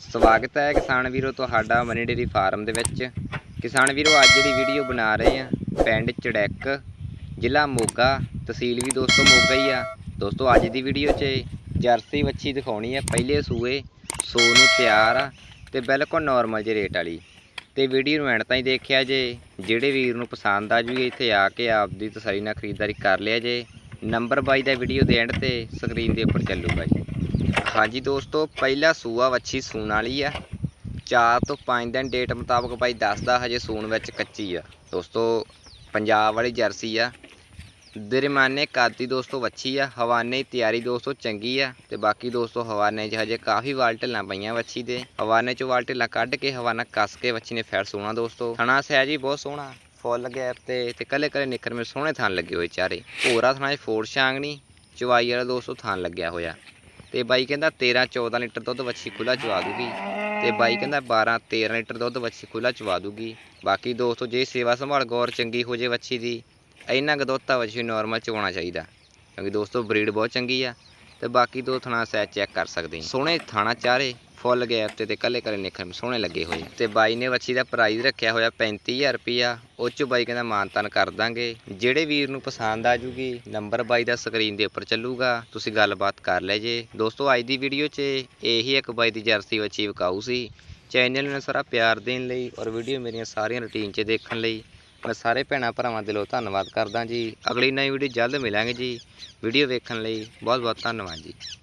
ਸਵਾਗਤ ਹੈ ਕਿਸਾਨ ਵੀਰੋ ਤੁਹਾਡਾ ਮਨੀ ਡੇਰੀ ਫਾਰਮ ਦੇ ਵਿੱਚ। ਕਿਸਾਨ ਵੀਰੋ, ਅੱਜ ਦੀ ਵੀਡੀਓ ਬਣਾ ਰਹੇ ਆ ਪਿੰਡ ਚੜੈਕ, ਜ਼ਿਲ੍ਹਾ ਮੋਗਾ, ਤਹਿਸੀਲ ਵੀ ਦੋਸਤੋ ਮੋਗਾ ਹੀ ਆ। ਦੋਸਤੋ, ਅੱਜ ਦੀ ਵੀਡੀਓ 'ਚ ਜਰਸੀ ਵੱਛੀ ਦਿਖਾਉਣੀ ਹੈ, ਪਹਿਲੇ ਸੂਏ, ਸੋ ਨੂੰ ਤਿਆਰ ਆ ਤੇ ਬਿਲਕੁਲ ਨਾਰਮਲ ਜਿਹੇ ਰੇਟ ਵਾਲੀ। ਤੇ ਵੀਡੀਓ ਨੂੰ ਐਂਡ ਤਾਈਂ ਦੇਖਿਆ ਜੇ, ਜਿਹੜੇ ਵੀਰ ਨੂੰ ਪਸੰਦ ਆ ਜੂਗੀ ਇੱਥੇ ਆ ਕੇ ਆਪਦੀ ਤਸੱਲੀ ਨਾਲ ਖਰੀਦਦਾਰੀ ਕਰ ਲਿਆ ਜੇ। ਨੰਬਰ ਬਾਈ ਦਾ ਵੀਡੀਓ ਦੇ ਐਂਡ ਤੇ ਸਕਰੀਨ ਦੇ ਉੱਪਰ ਚੱਲੂਗਾ ਜੀ ਹਾਂਜੀ ਦੋਸਤੋ, ਪਹਿਲਾ ਸੂਆ ਵੱਛੀ ਸੂਣ ਵਾਲੀ ਆ। 4 ਤੋਂ 5 ਦਿਨ ਡੇਟ ਮੁਤਾਬਕ ਬਾਈ ਦੱਸਦਾ ਹਜੇ ਸੂਣ ਵਿੱਚ ਕੱਚੀ ਆ। ਦੋਸਤੋ, ਪੰਜਾਬ ਵਾਲੀ ਜਰਸੀ ਆ। ਦਰਮਾਨੇ ਕਾਦੀ ਦੋਸਤੋ ਵੱਛੀ ਆ, ਹਵਾਨੇ ਦੀ ਤਿਆਰੀ ਦੋਸਤੋ ਚੰਗੀ ਆ ਤੇ ਬਾਕੀ ਦੋਸਤੋ ਹਵਾਨੇ 'ਚ ਹਜੇ ਕਾਫੀ ਵਾਲ ਢਿੱਲਾਂ ਪਈਆਂ ਵੱਛੀ ਦੇ। ਹਵਾਨੇ 'ਚ ਵਾਲ ਢਿੱਲਾਂ ਕੱਢ ਕੇ ਹਵਾਨਾ ਕੱਸ ਕੇ ਵੱਛੀ ਨੇ ਫੈਰ ਸੋਣਾ ਦੋਸਤੋ। ਥਣਾ ਸਿਆ ਜੀ ਬਹੁਤ ਸੋਹਣਾ, ਫੁੱਲ ਗੈਪ ਤੇ ਤੇ ਕੱਲੇ ਕੱਲੇ ਨਿੱਕਰ ਮੇ ਸੋਹਣੇ ਥਣ ਲੱਗੇ ਹੋਏ ਚਾਰੇ। ਭੋਰਾ ਥਣਾ 'ਚ ਫੋਰ ਛਾਂਗਣੀ, ਚਵਾਈ ਵਾਲਾ ਦੋਸਤੋ ਥਣ ਲੱਗਿਆ ਹੋਇਆ। ਤੇ ਬਾਈ ਕਹਿੰਦਾ 13 14 ਲੀਟਰ ਦੁੱਧ ਵੱਛੀ ਖੁੱਲਾ ਚਵਾ ਦੂਗੀ। ਤੇ ਬਾਈ ਕਹਿੰਦਾ 12 13 ਲੀਟਰ ਦੁੱਧ ਵੱਛੀ ਖੁੱਲਾ ਚਵਾ ਦੂਗੀ। ਬਾਕੀ ਦੋਸਤੋ, ਜੇ ਸੇਵਾ ਸੰਭਾਲ ਗੌਰ ਚੰਗੀ ਹੋ ਜੇ ਵੱਛੀ ਦੀ, ਇੰਨਾ ਕੁ ਦੁੱਧ ਤਾਂ ਵੱਛੀ ਨਾਰਮਲ ਚਵਾਉਣਾ ਚਾਹੀਦਾ। ਕਿਉਂਕਿ ਦੋਸਤੋ ਬਰੀਡ ਬਹੁਤ ਚੰਗੀ ਆ। ਤੇ ਬਾਕੀ ਦੋ ਥਣਾ ਸੈ ਚੈੱਕ ਕਰ ਸਕਦੇ ਸੋਹਣੇ ਥਾਣਾ ਚਾਰੇ, ਫੁੱਲ ਗੈਪ ਤੇ ਤੇ ਕੱਲੇ ਕੱਲੇ ਨਿਖਰ ਸੋਹਣੇ ਲੱਗੇ ਹੋਏ। ਤੇ ਬਾਈ ਨੇ ਵੱਛੀ ਦਾ ਪ੍ਰਾਈਸ ਰੱਖਿਆ ਹੋਇਆ 35000 ਰੁਪਿਆ ਉਹ ਚੋਂ ਬਾਈ ਕਹਿੰਦਾ ਮਾਨਤਨ ਕਰ ਦਾਂਗੇ। ਜਿਹੜੇ ਵੀਰ ਨੂੰ ਪਸੰਦ ਆ ਜੂਗੀ ਨੰਬਰ ਬਾਈ ਦਾ ਸਕਰੀਨ ਦੇ ਉੱਪਰ ਚੱਲੂਗਾ। ਤੁਸੀਂ ਗੱਲਬਾਤ ਕਰ ਲੈ ਜੇ। ਦੋਸਤੋ, ਅੱਜ ਦੀ ਵੀਡੀਓ 'ਚ ਇਹੀ ਇੱਕ ਬਾਈ ਦੀ ਜਰਸੀ ਵੱਛੀ ਵਿਕਾਊ ਸੀ। ਚੈਨਲ ਨੂੰ ਸਾਰਾ ਪਿਆਰ ਦੇਣ ਲਈ ਔਰ ਵੀਡੀਓ ਮੇਰੀਆਂ ਸਾਰੀਆਂ ਰੁਟੀਨ 'ਚ ਦੇਖਣ ਲਈ। ਮੈਂ ਸਾਰੇ ਭੈਣਾਂ ਭਰਾਵਾਂ ਦਿਲੋਂ ਧੰਨਵਾਦ ਕਰਦਾ ਜੀ। ਅਗਲੀ ਨਵੀਂ ਵੀਡੀਓ ਜਲਦ ਮਿਲਾਂਗੇ ਜੀ। ਵੀਡੀਓ ਵੇਖਣ ਲਈ ਬਹੁਤ ਬਹੁਤ ਧੰਨਵਾਦ ਜੀ।